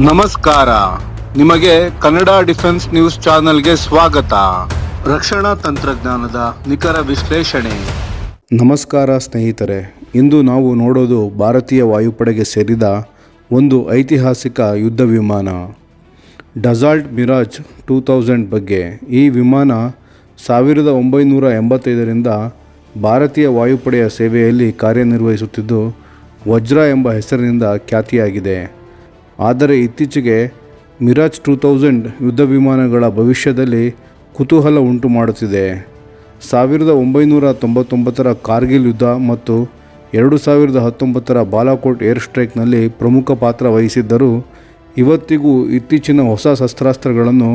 ನಮಸ್ಕಾರ. ನಿಮಗೆ Kannada defence news ಚಾನೆಲ್ಗೆ ಸ್ವಾಗತ. ರಕ್ಷಣಾ ತಂತ್ರಜ್ಞಾನದ ನಿಖರ ವಿಶ್ಲೇಷಣೆ. ನಮಸ್ಕಾರ ಸ್ನೇಹಿತರೆ. ಇಂದು ನಾವು ನೋಡೋದು ಭಾರತೀಯ ವಾಯುಪಡೆಗೆ ಸೇರಿದ ಒಂದು ಐತಿಹಾಸಿಕ ಯುದ್ಧ ವಿಮಾನ. ಡಸಾಲ್ಟ್ ಮಿರಾಜ್ ಟೂ ತೌಸಂಡ್ ಬಗ್ಗೆ ಈ ವಿಮಾನ ಸಾವಿರದ ಒಂಬೈನೂರ ಎಂಬತ್ತೈದರಿಂದ ಭಾರತೀಯ ವಾಯುಪಡೆಯ ಸೇವೆಯಲ್ಲಿ ಕಾರ್ಯನಿರ್ವಹಿಸುತ್ತಿದ್ದು, ವಜ್ರ ಎಂಬ ಹೆಸರಿನಿಂದ ಖ್ಯಾತಿಯಾಗಿದೆ. ಆದರೆ ಇತ್ತೀಚೆಗೆ ಮಿರಾಜ್ ಟೂ ತೌಸಂಡ್ ಯುದ್ಧ ವಿಮಾನಗಳ ಭವಿಷ್ಯದಲ್ಲಿ ಕುತೂಹಲ ಉಂಟು ಮಾಡುತ್ತಿದೆ ಸಾವಿರದ ಒಂಬೈನೂರ ತೊಂಬತ್ತೊಂಬತ್ತರ ಕಾರ್ಗಿಲ್ ಯುದ್ಧ ಮತ್ತು ಎರಡು ಸಾವಿರದ ಹತ್ತೊಂಬತ್ತರ ಬಾಲಾಕೋಟ್ ಏರ್ ಸ್ಟ್ರೈಕ್ನಲ್ಲಿ ಪ್ರಮುಖ ಪಾತ್ರ ವಹಿಸಿದ್ದರೂ ಇವತ್ತಿಗೂ ಇತ್ತೀಚಿನ ಹೊಸ ಶಸ್ತ್ರಾಸ್ತ್ರಗಳನ್ನು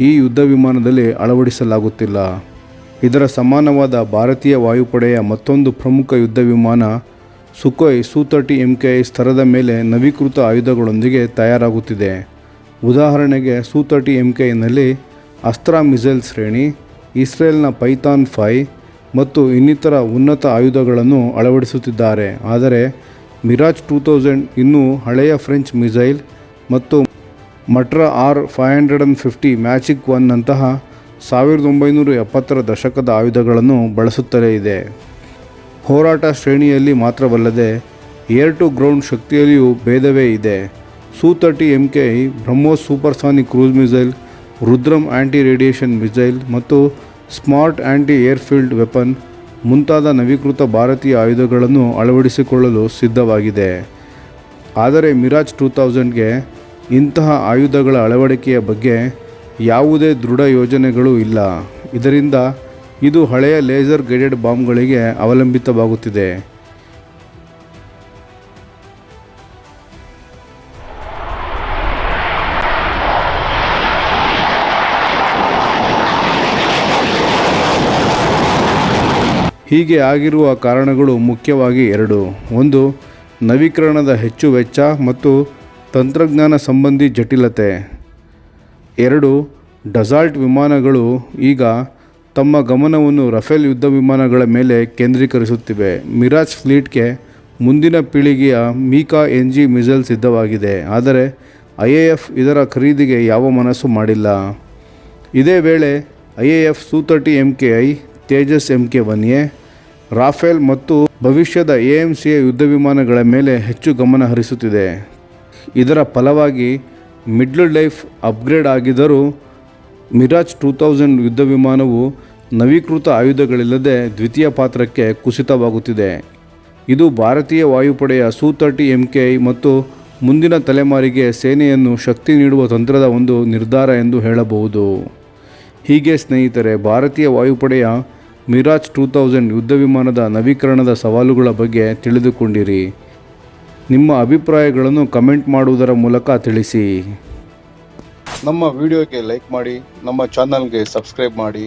ಈ ಯುದ್ಧ ವಿಮಾನದಲ್ಲಿ ಅಳವಡಿಸಲಾಗುತ್ತಿಲ್ಲ. ಇದರ ಸಮಾನವಾದ ಭಾರತೀಯ ವಾಯುಪಡೆಯ ಮತ್ತೊಂದು ಪ್ರಮುಖ ಯುದ್ಧ ವಿಮಾನ Sukhoi Su thirty M K I ಸ್ತರದ ಮೇಲೆ ನವೀಕೃತ ಆಯುಧಗಳೊಂದಿಗೆ ತಯಾರಾಗುತ್ತಿದೆ. ಉದಾಹರಣೆಗೆ ಸು ತರ್ಟಿ ಎಂ ಕೆ ಐನಲ್ಲಿ ಅಸ್ತ್ರ ಮಿಸೈಲ್ ಶ್ರೇಣಿ, ಇಸ್ರೇಲ್ನ ಪೈಥಾನ್ ಫೈ ಮತ್ತು ಇನ್ನಿತರ ಉನ್ನತ ಆಯುಧಗಳನ್ನು ಅಳವಡಿಸುತ್ತಿದ್ದಾರೆ. ಆದರೆ ಮಿರಾಜ್ ಟೂ ತೌಸಂಡ್ ಇನ್ನೂ ಹಳೆಯ ಫ್ರೆಂಚ್ ಮಿಸೈಲ್ ಮತ್ತು ಮಟ್ರ R five hundred and fifty Magic ಒನ್ನಂತಹ ಸಾವಿರದ ಒಂಬೈನೂರ ಎಪ್ಪತ್ತರ ದಶಕದ ಆಯುಧಗಳನ್ನು ಬಳಸುತ್ತಲೇ ಇದೆ. ಹೋರಾಟ ಶ್ರೇಣಿಯಲ್ಲಿ ಮಾತ್ರವಲ್ಲದೆ ಏರ್ ಟು ಗ್ರೌಂಡ್ ಶಕ್ತಿಯಲ್ಲಿಯೂ ಭೇದವೇ ಇದೆ. Su thirty M K BrahMos supersonic cruise missile, Rudram anti radiation missile ಮತ್ತು ಸ್ಮಾರ್ಟ್ ಆ್ಯಂಟಿ ಏರ್ಫೀಲ್ಡ್ ವೆಪನ್ ಮುಂತಾದ ನವೀಕೃತ ಭಾರತೀಯ ಆಯುಧಗಳನ್ನು ಅಳವಡಿಸಿಕೊಳ್ಳಲು ಸಿದ್ಧವಾಗಿದೆ. ಆದರೆ ಮಿರಾಜ್ ಟೂ ತೌಸಂಡ್ಗೆ ಇಂತಹ ಆಯುಧಗಳ ಅಳವಡಿಕೆಯ ಬಗ್ಗೆ ಯಾವುದೇ ದೃಢ ಯೋಜನೆಗಳು ಇಲ್ಲ. ಇದರಿಂದ ಇದು ಹಳೆಯ ಲೇಸರ್ ಗೈಡೆಡ್ ಬಾಂಬ್ಗಳಿಗೆ ಅವಲಂಬಿತವಾಗುತ್ತಿದೆ. ಹೀಗೆ ಆಗಿರುವ ಕಾರಣಗಳು ಮುಖ್ಯವಾಗಿ ಎರಡು. ಒಂದು, ನವೀಕರಣದ ಹೆಚ್ಚು ವೆಚ್ಚ ಮತ್ತು ತಂತ್ರಜ್ಞಾನ ಸಂಬಂಧಿ ಜಟಿಲತೆ. ಎರಡು, ಡಸಾಲ್ಟ್ ವಿಮಾನಗಳು ಈಗ ತಮ್ಮ ಗಮನವನ್ನು ರಫೇಲ್ ಯುದ್ಧ ವಿಮಾನಗಳ ಮೇಲೆ ಕೇಂದ್ರೀಕರಿಸುತ್ತಿವೆ. ಮಿರಾಜ್ ಫ್ಲೀಟ್ಗೆ ಮುಂದಿನ ಪೀಳಿಗೆಯ ಮೀಕಾ ಎನ್ ಜಿ ಮಿಸೈಲ್ ಸಿದ್ಧವಾಗಿದೆ. ಆದರೆ ಐ ಎ ಎಫ್ ಇದರ ಖರೀದಿಗೆ ಯಾವ ಮನಸ್ಸು ಮಾಡಿಲ್ಲ. ಇದೇ ವೇಳೆ I A F Su thirty M K I Tejas M K one A Rafale ಮತ್ತು ಭವಿಷ್ಯದ ಎ ಎಂ ಸಿ ಯುದ್ಧ ವಿಮಾನಗಳ ಮೇಲೆ ಹೆಚ್ಚು ಗಮನ ಹರಿಸುತ್ತಿದೆ. ಇದರ ಫಲವಾಗಿ ಮಿಡ್ಲ್ ಲೈಫ್ ಅಪ್ಗ್ರೇಡ್ ಆಗಿದ್ದರೂ ಮಿರಾಜ್ ಟೂ ತೌಸಂಡ್ ಯುದ್ಧ ವಿಮಾನವು ನವೀಕೃತ ಆಯುಧಗಳಿಲ್ಲದೆ ದ್ವಿತೀಯ ಪಾತ್ರಕ್ಕೆ ಕುಸಿತವಾಗುತ್ತಿದೆ. ಇದು ಭಾರತೀಯ ವಾಯುಪಡೆಯ ಸು ತರ್ಟಿ ಎಂ ಕೆ ಮತ್ತು ಮುಂದಿನ ತಲೆಮಾರಿಗೆ ಸೇನೆಯನ್ನು ಶಕ್ತಿ ನೀಡುವ ತಂತ್ರದ ಒಂದು ನಿರ್ಧಾರ ಎಂದು ಹೇಳಬಹುದು. ಹೀಗೆ ಸ್ನೇಹಿತರೆ, ಭಾರತೀಯ ವಾಯುಪಡೆಯ ಮಿರಾಜ್ ಟೂ ತೌಸಂಡ್ ಯುದ್ಧ ವಿಮಾನದ ನವೀಕರಣದ ಸವಾಲುಗಳ ಬಗ್ಗೆ ತಿಳಿದುಕೊಂಡಿರಿ. ನಿಮ್ಮ ಅಭಿಪ್ರಾಯಗಳನ್ನು ಕಮೆಂಟ್ ಮಾಡುವುದರ ಮೂಲಕ ತಿಳಿಸಿ. ನಮ್ಮ ವಿಡಿಯೋಗೆ ಲೈಕ್ ಮಾಡಿ, ನಮ್ಮ ಚಾನಲ್ಗೆ ಸಬ್ಸ್ಕ್ರೈಬ್ ಮಾಡಿ.